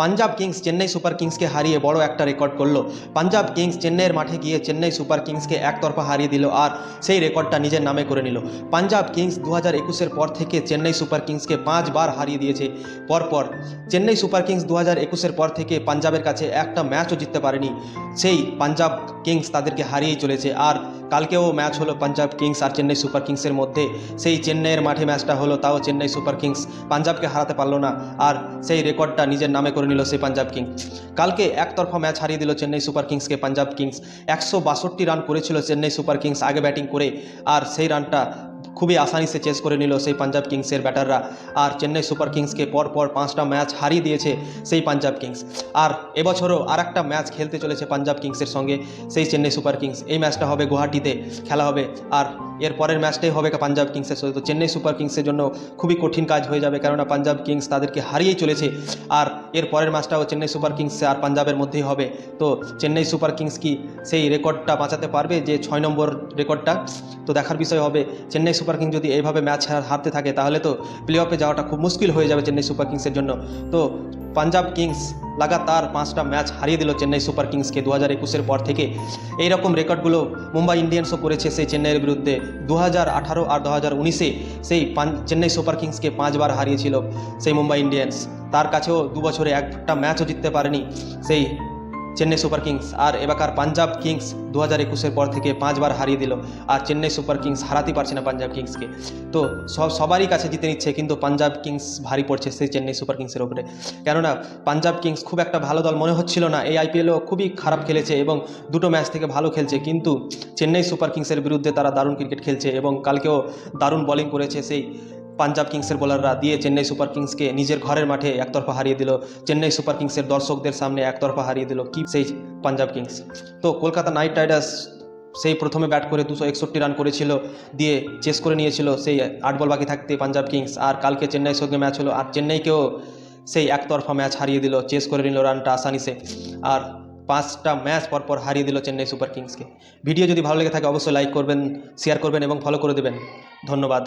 Punjab Kings Chennai Super কিংসকে হারিয়ে বড় একটা রেকর্ড করল। পাঞ্জাব কিংস চেন্নাইয়ের মাঠে গিয়ে চেন্নাই সুপার কিংসকে একতরফা হারিয়ে দিল আর সেই রেকর্ডটা নিজের নামে করে নিল। পাঞ্জাব কিংস দু হাজার একুশের পর থেকে চেন্নাই সুপার কিংসকে পাঁচবার হারিয়ে দিয়েছে। পরপর চেন্নাই সুপার কিংস দু হাজার একুশের পর থেকে পাঞ্জাবের কাছে একটা ম্যাচও জিততে পারেনি। সেই পাঞ্জাব কিংস তাদেরকে হারিয়েই চলেছে আর কালকেও ম্যাচ হলো পাঞ্জাব কিংস আর চেন্নাই সুপার কিংসের মধ্যে। সেই চেন্নাইয়ের মাঠে ম্যাচটা হলো, তাও চেন্নাই সুপার কিংস পাঞ্জাবকে হারাতে পারল না আর সেই রেকর্ডটা নিজের নামে করে নিল সেই পাঞ্জাব কিংস। কালকে একতরফা ম্যাচ হারিয়ে দিল চেন্নাই সুপার কিংসকে পাঞ্জাব কিংস। একশো বাষট্টি রান করেছিল চেন্নাই সুপার কিংস আগে ব্যাটিং করে, আর সেই রানটা খুবই আসানিসে চেস করে নিল সেই পাঞ্জাব কিংসের ব্যাটাররা। আর চেন্নাই সুপার কিংসকে পর পর পাঁচটা ম্যাচ হারিয়ে দিয়েছে সেই পাঞ্জাব কিংস আর এবছরও আর একটা ম্যাচ খেলতে চলেছে পাঞ্জাব কিংসের সঙ্গে সেই চেন্নাই সুপার কিংস। এই ম্যাচটা হবে গুয়াহাটিতে খেলা হবে। আর এর পরের ম্যাচটাই হবে পাঞ্জাব কিংসের সাথে তো চেন্নাই সুপার কিংসের জন্য খুবই কঠিন কাজ হয়ে যাবে কেননা পাঞ্জাব কিংস তাদেরকে হারিয়েই চলেছে। আর এর পরের ম্যাচটাও চেন্নাই সুপার কিংস আর পাঞ্জাবের মধ্যেই হবে। তো চেন্নাই সুপার কিংস কি সেই রেকর্ডটা বাঁচাতে পারবে? যে ছয় নম্বর রেকর্ডটা। তো দেখার বিষয় হবে, চেন্নাই সুপার কিংস যদি এইভাবে ম্যাচ হারতে থাকে, তাহলে তো প্লে অফে যাওয়াটা খুব মুশকিল হয়ে যাবে চেন্নাই সুপার কিংসের জন্য। তো পাঞ্জাব কিংস লাগাতার পাঁচটা ম্যাচ হারিয়ে দিল চেন্নাই সুপার কিংসকে দু হাজার একুশের পর থেকে। এই রকম রেকর্ডগুলো মুম্বাই ইন্ডিয়ান্সও করেছে সেই চেন্নাইয়ের বিরুদ্ধে। দু হাজার আঠারো আর দু হাজার উনিশে সেই চেন্নাই সুপার কিংসকে পাঁচবার হারিয়েছিল সেই মুম্বাই ইন্ডিয়ান্স। তার কাছেও দু বছরে একটা ম্যাচও জিততে পারেনি সেই চেন্নাই সুপার কিংস আর এবারকার পাঞ্জাব কিংস দু হাজার একুশের পর থেকে পাঁচবার হারিয়ে দিল। আর চেন্নাই সুপার কিংস হারাতে পারছে না পাঞ্জাব কিংসকে। তো সব, সবারই কাছে জিতে নিচ্ছে, কিন্তু পাঞ্জাব কিংস ভারী পড়ছে সেই চেন্নাই সুপার কিংসের ওপরে কেননা পাঞ্জাব কিংস খুব একটা ভালো দল মনে হচ্ছিল না। এই আইপিএলও খুবই খারাপ খেলেছে এবং দুটো ম্যাচ থেকে ভালো খেলছে, কিন্তু চেন্নাই সুপার কিংসের বিরুদ্ধে তারা দারুণ ক্রিকেট খেলছে এবং কালকেও দারুণ বোলিং করেছে সেই পাঞ্জাব কিংসের বোলাররা দিয়ে চেন্নাই সুপার কিংসকে নিজের ঘরের মাঠে একতরফা হারিয়ে দিল। চেন্নাই সুপার কিংসের দর্শকদের সামনে একতরফা হারিয়ে দিল কি সেই পাঞ্জাব কিংস। তো কলকাতা নাইট রাইডার্স সেই প্রথমে ব্যাট করে দুশো একষট্টি রান করেছিল, দিয়ে চেস করে নিয়েছিল সেই আট বল বাকি থাকতে পাঞ্জাব কিংস। আর কালকে চেন্নাইয়ের সঙ্গে ম্যাচ হলো, আর চেন্নাইকেও সেই একতরফা ম্যাচ হারিয়ে দিল চেস করে নিল রানটা আসানিসে। আর পাঁচটা ম্যাচ পরপর হারিয়ে দিল চেন্নাই সুপার কিংসকে। ভিডিও যদি ভালো লেগে থাকে, অবশ্যই লাইক করবেন শেয়ার করবেন এবং ফলো করে দেবেন। ধন্যবাদ।